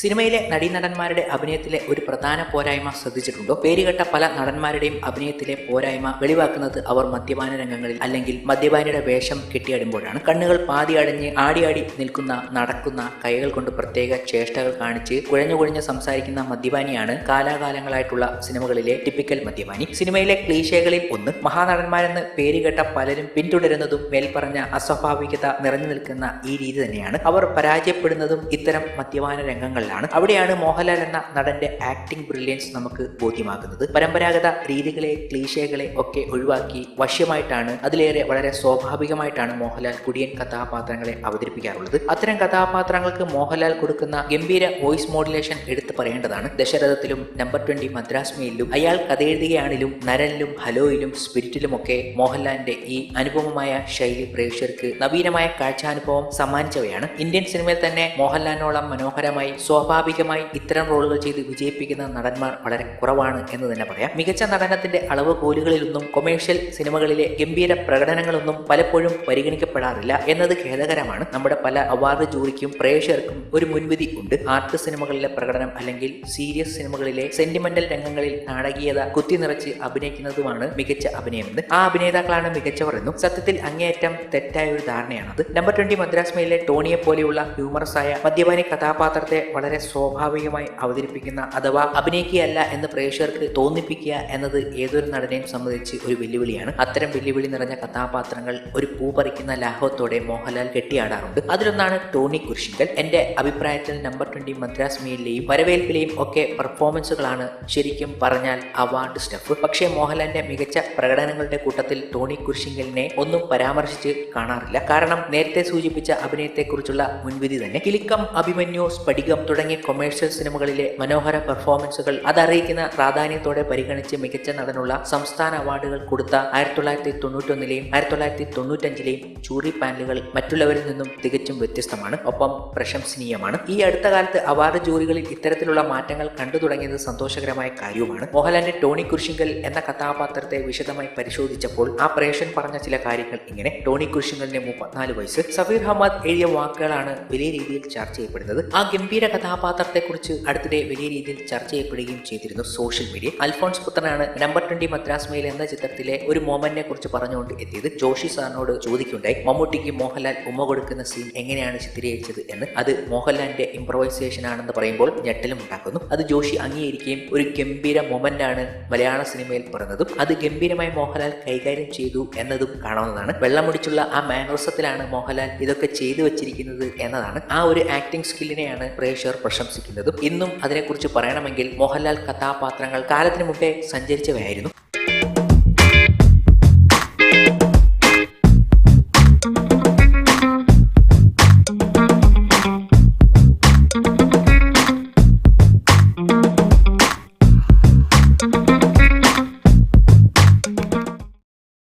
സിനിമയിലെ നടീനടന്മാരുടെ അഭിനയത്തിലെ ഒരു പ്രധാന പോരായ്മ ശ്രദ്ധിച്ചിട്ടുണ്ടോ? പേരുകെട്ട പല നടന്മാരുടെയും അഭിനയത്തിലെ പോരായ്മ വെളിവാക്കുന്നത് അവർ മദ്യപാന രംഗങ്ങളിൽ അല്ലെങ്കിൽ മദ്യപാനിയുടെ വേഷം കെട്ടിയാടുമ്പോഴാണ്. കണ്ണുകൾ പാതി അടഞ്ഞ് ആടിയാടി നിൽക്കുന്ന നടക്കുന്ന കൈകൾ കൊണ്ട് പ്രത്യേക ചേഷ്ടകൾ കാണിച്ച് കുഴഞ്ഞു കുഴഞ്ഞ് സംസാരിക്കുന്ന മദ്യപാനിയാണ് കാലാകാലങ്ങളായിട്ടുള്ള സിനിമകളിലെ ടിപ്പിക്കൽ മദ്യപാനി. സിനിമയിലെ ക്ലീശകളിൽ ഒന്ന് മഹാനടന്മാരെന്ന് പേരുകെട്ട പലരും പിന്തുടരുന്നതും മേൽപ്പറഞ്ഞ അസ്വാഭാവികത നിറഞ്ഞു നിൽക്കുന്ന ഈ രീതി തന്നെയാണ്. അവർ പരാജയപ്പെടുന്നതും ഇത്തരം മദ്യപാന രംഗങ്ങളിലാണ് അവിടെയാണ് മോഹൻലാൽ എന്ന നടന്റെ ആക്ടിംഗ് ബ്രില്യൻസ് നമുക്ക് ബോധ്യമാകുന്നത്. പരമ്പരാഗത രീതികളെ ക്ലീശകളെ ഒക്കെ ഒഴിവാക്കി വശ്യമായിട്ടാണ് അതിലേറെ വളരെ സ്വാഭാവികമായിട്ടാണ് മോഹൻലാൽ കുടിയൻ കഥാപാത്രങ്ങളെ അവതരിപ്പിക്കാറുള്ളത്. അത്തരം കഥാപാത്രങ്ങൾക്ക് മോഹൻലാൽ കൊടുക്കുന്ന ഗംഭീര വോയിസ് മോഡുലേഷൻ എടുത്തു പറയേണ്ടതാണ്. ദശരഥത്തിലും നമ്പർ ട്വന്റി മദ്രാസ് മെയിലും അയാൾ കഥയെഴുതുകയാണിലും നരനിലും ഹലോയിലും സ്പിരിറ്റിലും ഒക്കെ മോഹൻലാലിന്റെ ഈ അനുപമമായ ശൈലി പ്രേക്ഷകർക്ക് നവീനമായ കാഴ്ചാനുഭവം സമ്മാനിച്ചവയാണ്. ഇന്ത്യൻ സിനിമയിൽ തന്നെ മോഹൻലാലിനോളം മനോഹരമായി സ്വാഭാവികമായി ഇത്തരം റോളുകൾ ചെയ്ത് വിജയിപ്പിക്കുന്ന നടന്മാർ വളരെ കുറവാണ് എന്ന് തന്നെ പറയാം. മികച്ച നടനത്തിന്റെ അളവ് കോലുകളിലൊന്നും കൊമേഴ്ഷ്യൽ സിനിമകളിലെ ഗംഭീര പ്രകടനങ്ങളൊന്നും പലപ്പോഴും പരിഗണിക്കപ്പെടാറില്ല എന്നത് ഖേദകരമാണ്. നമ്മുടെ പല അവാർഡ് ജൂറിക്കും പ്രേക്ഷകർക്കും ഒരു മുൻവിധി ഉണ്ട്. ആർട്ട് സിനിമകളിലെ പ്രകടനം അല്ലെങ്കിൽ സീരിയസ് സിനിമകളിലെ സെന്റിമെന്റൽ രംഗങ്ങളിൽ നാടകീയത കുത്തി നിറച്ച് അഭിനയിക്കുന്നതുമാണ് മികച്ച അഭിനയമെന്ന്. ആ അഭിനേതാക്കളാണ് മികച്ചവർ എന്നും സത്യത്തിൽ അങ്ങേയറ്റം തെറ്റായ ഒരു ധാരണയാണത്. നമ്പർ ട്വന്റി മദ്രാസ് മേലെ ടോണിയെ പോലെയുള്ള ഹ്യൂമറസ് ആയ മദ്യപാനി കഥാപാത്രത്തെ വളരെ സ്വാഭാവികമായി അവതരിപ്പിക്കുന്ന അഥവാ അഭിനയിക്കുകയല്ല എന്ന് പ്രേക്ഷകർക്ക് തോന്നിപ്പിക്കുക എന്നത് ഏതൊരു നടനെയും സംബന്ധിച്ച് ഒരു വെല്ലുവിളിയാണ്. അത്തരം വെല്ലുവിളി നിറഞ്ഞ കഥാപാത്രങ്ങൾ ഒരു പൂ പറിക്കുന്ന ലാഘവത്തോടെ മോഹൻലാൽ കെട്ടിയാടാറുണ്ട്. അതിലൊന്നാണ് ടോണി കുരിശിങ്കൽ എന്റെ അഭിപ്രായത്തിൽ നമ്പർ ട്വന്റി മദ്രാസ് മീലിലെയും വരവേൽപ്പിലെയും ഒക്കെ പെർഫോമൻസുകളാണ് ശരിക്കും പറഞ്ഞാൽ അവാർഡ് സ്റ്റഫ്. പക്ഷേ മോഹൻലാലിന്റെ മികച്ച പ്രകടനങ്ങളുടെ കൂട്ടത്തിൽ ടോണി കുരിശിങ്കലിനെ ഒന്നും പരാമർശിച്ച് കാണാറില്ല. കാരണം നേരത്തെ സൂചിപ്പിച്ച അഭിനയത്തെക്കുറിച്ചുള്ള മുൻവിധി തന്നെ. കിലിക്കം അഭിമന്യു സ്ഫടികം തുടങ്ങിയ കൊമേഴ്ഷ്യൽ സിനിമകളിലെ മനോഹര പെർഫോമൻസുകൾ അതറിയിക്കുന്ന പ്രാധാന്യത്തോടെ പരിഗണിച്ച് മികച്ച നടനുള്ള സംസ്ഥാന അവാർഡുകൾ കൊടുത്ത ആയിരത്തി തൊള്ളായിരത്തി തൊണ്ണൂറ്റൊന്നിലെയും ആയിരത്തി തൊള്ളായിരത്തി തൊണ്ണൂറ്റഞ്ചിലെയും ജൂറി പാനലുകൾ മറ്റുള്ളവരിൽ നിന്നും തികച്ചും വ്യത്യസ്തമാണ്. ഒപ്പം പ്രശംസനീയമാണ്. ഈ അടുത്ത കാലത്ത് അവാർഡ് ജൂറികളിൽ ഇത്തരത്തിലുള്ള മാറ്റങ്ങൾ കണ്ടു തുടങ്ങിയത് സന്തോഷകരമായ കാര്യവുമാണ്. മോഹൻലാലിന്റെ ടോണി കുരിശിങ്കൽ എന്ന കഥാപാത്രത്തെ വിശദമായി പരിശോധിച്ചപ്പോൾ ആ പ്രേഷൻ പറഞ്ഞ ചില കാര്യങ്ങൾ ഇങ്ങനെ. ടോണി കുരിശിങ്കലിന്റെ മുപ്പത്തിനാല് വയസ്സ്. സഫീർ അഹമ്മദ് എഴുതിയ വാക്കുകളാണ് വലിയ രീതിയിൽ ചർച്ച ചെയ്യപ്പെടുന്നത്. ആ ഗംഭീര കഥാപാത്രത്തെക്കുറിച്ച് അടുത്തിടെ വലിയ രീതിയിൽ ചർച്ച ചെയ്യപ്പെടുകയും ചെയ്തിരുന്നു സോഷ്യൽ മീഡിയ അൽഫോൺസ് പുത്രനാണ് നമ്പർ ട്വന്റി മദ്രാസ് മെയിൽ എന്ന ചിത്രത്തിലെ ഒരു മോമന്റിനെ കുറിച്ച് പറഞ്ഞുകൊണ്ട് എത്തിയത്. ജോഷി സാറിനോട് ചോദിക്കുണ്ടായി മമ്മൂട്ടിക്ക് മോഹൻലാൽ ഉമ്മ കൊടുക്കുന്ന സീൻ എങ്ങനെയാണ് ചിത്രീകരിച്ചത് എന്ന്. അത് മോഹൻലാലിന്റെ ഇംപ്രവൈസേഷൻ ആണെന്ന് പറയുമ്പോൾ ഞെട്ടലും ഉണ്ടാക്കുന്നു. അത് ജോഷി അംഗീകരിക്കുകയും ഒരു ഗംഭീര മൊമെന്റ് ആണ് മലയാള സിനിമയിൽ പറഞ്ഞതും അത് ഗംഭീരമായി മോഹൻലാൽ കൈകാര്യം ചെയ്തു എന്നതും കാണാവുന്നതാണ്. വെള്ളമുടിച്ചുള്ള ആ മാനോസത്തിലാണ് മോഹൻലാൽ ഇതൊക്കെ ചെയ്തു വെച്ചിരിക്കുന്നത് എന്നതാണ്. ആ ഒരു ആക്ടിംഗ് സ്കില്ലിനെയാണ് പ്രേക്ഷകർ പ്രശംസിക്കുന്നതും ഇന്നും അതിനെക്കുറിച്ച് പറയണമെങ്കിൽ മോഹൻലാൽ കഥാപാത്രങ്ങൾ കാലത്തിന് മുമ്പേ സഞ്ചരിച്ചവയായിരുന്നു.